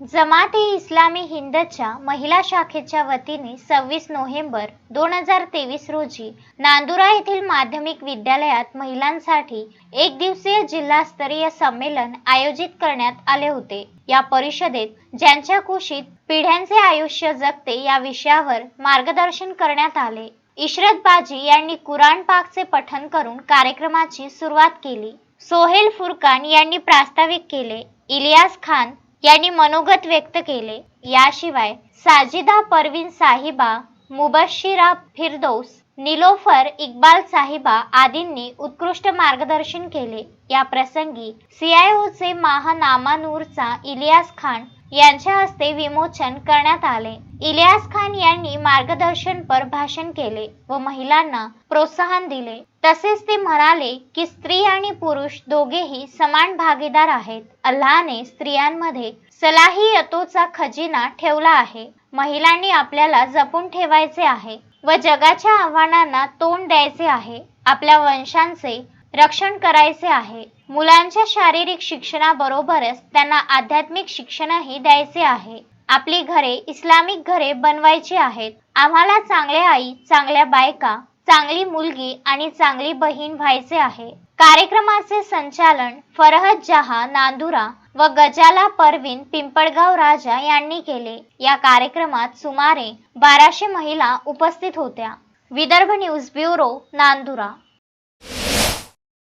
जमाते इस्लामी हिंदच्या महिला शाखेच्या वतीने सव्वीस नोव्हेंबर दोन हजार तेवीस रोजी नांदुरा येथील माध्यमिक विद्यालयात महिलांसाठी एक दिवसीय जिल्हास्तरीय संमेलन आयोजित करण्यात आले होते. या परिषदेत ज्यांच्या कुशीत पिढ्यांचे आयुष्य जगते या विषयावर मार्गदर्शन करण्यात आले. इशरत बाजी यांनी कुराण पाकचे पठन करून कार्यक्रमाची सुरुवात केली. सोहेल फुरकान यांनी प्रास्ताविक केले. इलियास खान यांनी मनोगत व्यक्त केले. याशिवाय साजिदा परवीन साहिबा मुबशिरा फिरदौस निलोफर इक्बाल साहिबा आदींनी उत्कृष्ट मार्गदर्शन केले. या प्रसंगी सीआयओचे महानामानूरचा इलियास खान यांच्या हस्ते विमोचन करण्यात आले. इलियास खान यांनी मार्गदर्शनपर भाषण केले व महिलांना प्रोत्साहन दिले. तसेच ते म्हणाले की स्त्री आणि पुरुष दोघेही समान भागीदार आहेत. अल्लाने स्त्रियांमध्ये सलाहियतोचा खजिना ठेवला आहे. महिलांनी आपल्याला जपून ठेवायचे आहे व जगाच्या आव्हानांना तोंड द्यायचे आहे. आपल्या वंशांचे रक्षण करायचे आहे. मुलांच्या शारीरिक शिक्षणाबरोबरच त्यांना आध्यात्मिक शिक्षणही द्यायचे आहे. आपली घरे इस्लामिक घरे बनवायची आहेत. आम्हाला चांगल्या आई चांगल्या बायका चांगली मुलगी आणि चांगली बहीण व्हायचे आहे. कार्यक्रमाचे संचालन फरहद जहा नांदुरा व गजाला परवीन पिंपळगाव राजा यांनी केले. या कार्यक्रमात सुमारे बाराशे महिला उपस्थित होत्या. Vidarbha news bureau Nandura.